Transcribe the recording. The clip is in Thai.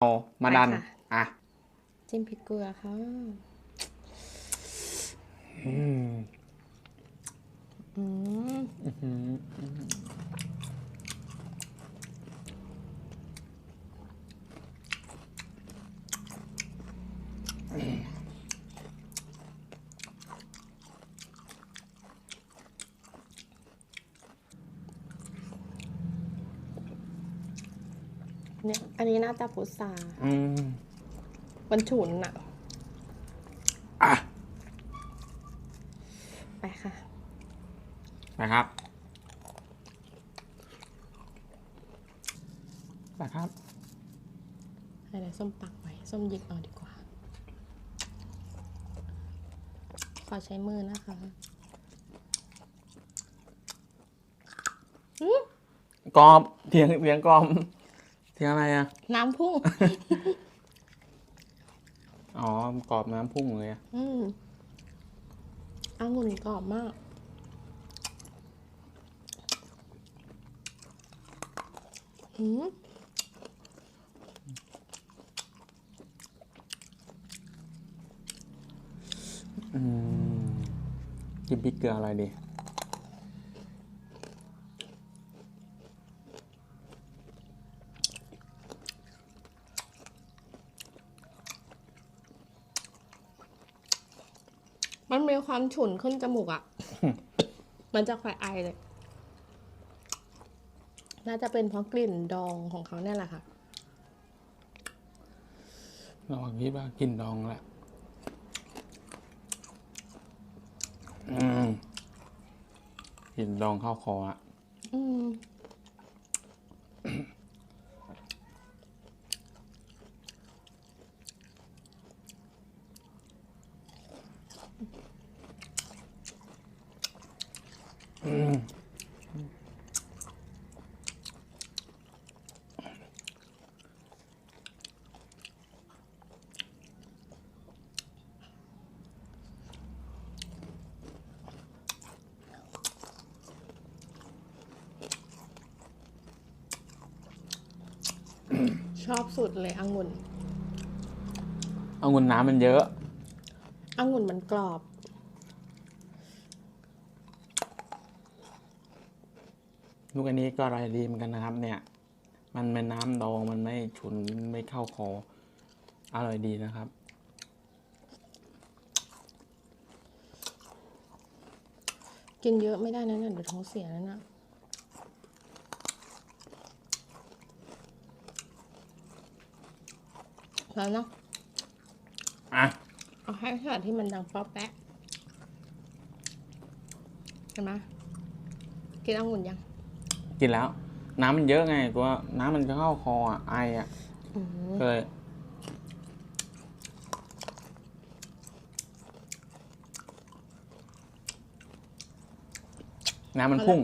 เอามาดัน ไปค่ะ อะ จิ้มพริกเกลือค่ะ อืม อืม อื้อหืออืม เนี่ยอันนี้น่าจะพุทราอืมมันฉุนอะอะไปค่ะ นะครับนะครับ อะไรส้มปักไว้ส้มหยิกเอาดีกว่า ขอใช้มือนะคะหืม กรอบเถียงเถียงกรอบเถียงอะไรอะ น้ำพุ่ง อ๋อกรอบน้ำพุ่งเลยอะอืมองุ่นกรอบมาก อืมอืมกินพริกเกลืออะไรดี มันมีความฉุนขึ้นจมูกอะ่ะ มันจะคลายไอเลย น่าจะเป็นเพราะกลิ่นดองของเขาเนี่ยแหละค่ะเราคิดว่ากินดองแหละอืมกินดองเข้าคออะ อืม ชอบสุดเลยองุ่น เอางุ่นน้ำมันเยอะ องุ่นมันกรอบ ลูกอันนี้ก็อร่อยดีเหมือนกันนะครับ เนี่ย มันเป็นน้ำดองมันไม่ฉุนไม่เข้าคออร่อยดีนะครับกินเยอะไม่ได้นะเนี่ยเดี๋ยวท้องเสียแล้วนะแล้วเนาะอะเอาให้ขนาดที่มันดังป๊อปแป๊ะเห็นไหมกินองุ่นยัง กินแล้ว น้ำมันเยอะไงกลัวน้ำมันจะเข้าคออะไออะอืมก็เลยน้ำมันพุ่ง